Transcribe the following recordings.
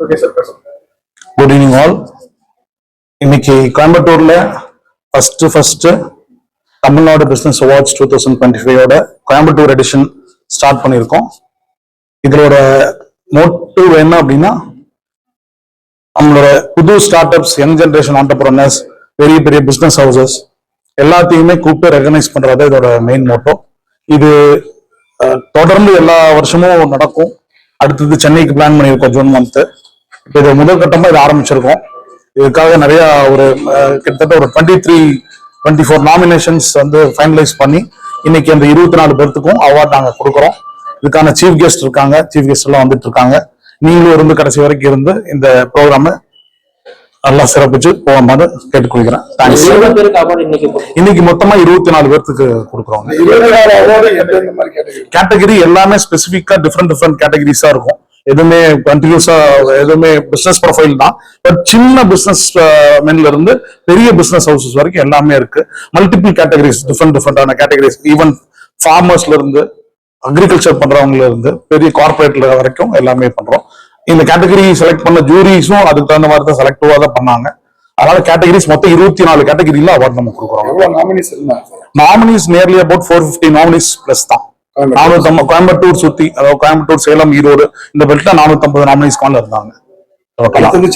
Okay sir good evening all இன்னைக்கு கோயம்புத்தூர்ல first first Tamil Nadu business awards two thousand twenty ஃபைவோட Coimbatore edition start பண்ணியிருக்கோம். இதோட motive என்ன அப்படின்னா நம்மளோட புது start ups young generation entrepreneurs பெரிய பெரிய பிசினஸ் ஹவுசஸ் எல்லாத்தையுமே கூப்பிட்டு ரெகனைஸ் பண்றது இதோட மெயின் மோட்டோ இது தொடர்ந்து எல்லா வருஷமும் நடக்கும். அடுத்தது சென்னைக்கு பிளான் பண்ணியிருக்கோம் ஜூன் மந்த்து இது முதல் கட்டமா இது ஆரம்பிச்சிருக்கோம். இதுக்காக நிறைய ஒரு கிட்டத்தட்ட ஒரு twenty three twenty four nominations வந்து ஃபைனலைஸ் பண்ணி இன்னைக்கு அந்த இருபத்தி நாலு பேர்த்துக்கும் அவார்ட் நாங்கள் கொடுக்குறோம். இதுக்கான சீஃப் கெஸ்ட் இருக்காங்க. சீஃப் கெஸ்ட் எல்லாம் வந்துட்டு இருக்காங்க. நீங்களும் இருந்து கடைசி வரைக்கும் இருந்து இந்த ப்ரோக்ராமை நல்லா சிறப்பிச்சு போகுமாறு கேட்டுக்கொள்கிறேன். இன்னைக்கு மொத்தமா இருபத்தி நாலு பேர்த்துக்கு கொடுக்குறோம். மாதிரி கேட்டகரி கேட்டகரி எல்லாமே ஸ்பெசிஃபிக்கா டிஃப்ரெண்ட் டிஃப்ரெண்ட் கேட்டகரிஸா இருக்கும். எதுவுமே கண்டினியூஸா எதுவுமே பிசினஸ் ப்ரொஃபைல் தான். பட் சின்ன பிசினஸ் மென்ல இருந்து பெரிய பிசினஸ் ஹவுசஸ் வரைக்கும் எல்லாமே இருக்கு. மல்டிபிள் கேட்டகரிஸ் டிஃப்ரெண்ட் டிஃப்ரெண்டான கேட்டகரிஸ் ஈவன் ஃபார்மர்ஸ்ல இருந்து அக்ரிகல்ச்சர் பண்றவங்கல இருந்து பெரிய கார்பரேட்ல வரைக்கும் எல்லாமே பண்றோம். இந்த கேட்டகரி செலக்ட் பண்ண ஜூரிஸும் அதுக்கு தகுந்த மாதிரி தான் செலக்டிவா தான் பண்ணாங்க. அதனால கேட்டகரிஸ் மொத்தம் இருபத்தி நாலு கேட்டகரியில அவார்ட் நம்ம கொடுக்குறோம். Nominees nominees nearly about four fifty nominees plus தான். கோயம்புத்தூர். நானூத்தம்பது கோயம்புத்தூர் சுத்தி அதாவது கோயம்புத்தூர் சேலம் ஈரோடு இந்த பெல்ட்ல நானூத்தம்பது நாமினிஸ் கால இருந்தாங்க.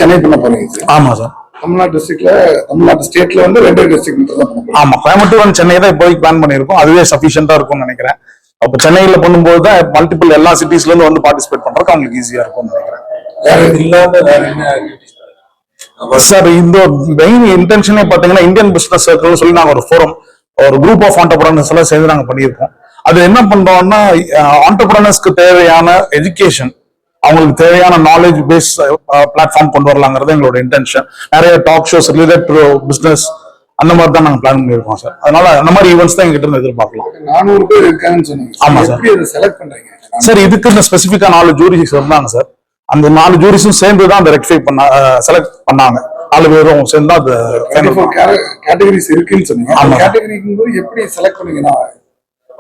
சென்னை பண்ண போறீங்க ஆமா சார். தமிழ்நாடு டிஸ்ட்ரிக்ட்ல தமிழ்நாடு ஸ்டேட்ல வந்து ரெண்டு டிஸ்ட்ரிக்ட் ஆமா கோயம்புத்தூர் அண்ட் சென்னை தான் இப்போதைக்கு பிளான் பண்ணியிருக்கோம். அதுவே சஃபிஷியன்டா இருக்கும்னு நினைக்கிறேன். அப்ப சென்னையில பண்ணும்போது தான் மல்டிபிள் எல்லா சிட்டிஸ்ல இருந்து வந்து பார்ட்டிசிபேட் பண்றதுக்கு அவங்களுக்கு ஈஸியா இருக்கும்னு நினைக்கிறேன். வேற இல்லாம வேற என்ன சார் இந்த மெயின் இன்டென்ஷனே பாத்தீங்கன்னா இந்தியன் பிசினஸ் சர்க்கிள்னு சொல்லி நாங்க ஒரு ஃபோரம் ஒரு குரூப் ஆஃப் ஆண்டர்பிரனர்ஸ் எல்லாம் சேர்ந்து நாங்க பண்ணியிருக்கோம். அது என்ன பண்றோம்னா ஆண்டர்பிரனர்ஸ்க்கு தேவையான எஜுகேஷன் அவங்களுக்கு தேவையான நாலேஜ் பேஸ் பிளாட்ஃபார்ம் கொண்டு வரலாங்கிறது எங்களோட இன்டென்ஷன் நிறைய talk shows related to business அந்த மாதிரி தான் நாங்க பிளான் பண்ணியிருக்கோம் சார் அதனால அந்த மாதிரி ஈவெண்ட்ஸ் தான் எங்கிட்ட இருந்து எதிர்பார்க்கலாம். நானூறு பேர் இருக்காங்கன்னு சொன்னீங்க. ஆமா சார். செலக்ட் பண்றீங்க? சார் இதுக்கு இந்த ஸ்பெசிஃபிக்கா நாலு ஜூரிஸ் இருந்தாங்க சார் அந்த நாலு ஜூரிஸும் சேர்ந்து தான் அந்த ரெக்டிஃபை பண்ண செலக்ட் பண்ணாங்க. நாலு பேரும் சேர்ந்து அது ஃபோர் கேட்டகரிஸ் இருக்குன்னு சொன்னீங்க. அந்த. கேட்டகரிக்கும் போது எப்படி செலக்ட் பண்ணீங்கன்னா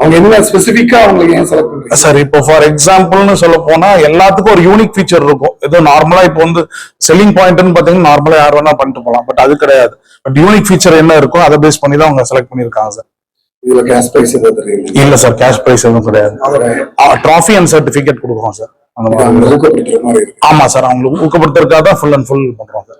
அவங்க என்ன ஸ்பெசிஃபிக்கா அவங்களுக்கு ஏன் செலக்ட் பண்றீங்க? சார் இப்போ ஃபார் எக்ஸாம்பிள்னு சொல்ல போனா எல்லாத்துக்கும் ஒரு யூனிக் ஃபீச்சர் இருக்கும். ஏதோ நார்மலா இப்போ வந்து செல்லிங் பாயிண்ட்னு பாத்தீங்கன்னா நார்மலா யார் வேணா பண்ணிட்டு போகலாம் பட் அது கிடையாது. பட் யூனிக் ஃபீச்சர் என்ன இருக்கோ அதை பேஸ் பண்ணி தான் அவங்க செலக்ட் பண்ணியிருக்காங்க சார் இதுல கேஷ் பிரைஸ் தெரியுது இல்ல சார் கேஷ் பிரைஸ் எதுவும் கிடையாது. ட்ராஃபி அண்ட் சர்டிபிகேட் கொடுக்குறோம் சார் ஆமா சார் அவங்களுக்கு ஊக்கப்படுத்துறதுக்காக தான் ஃபுல் அண்ட் ஃபுல் பண்றோம் சார்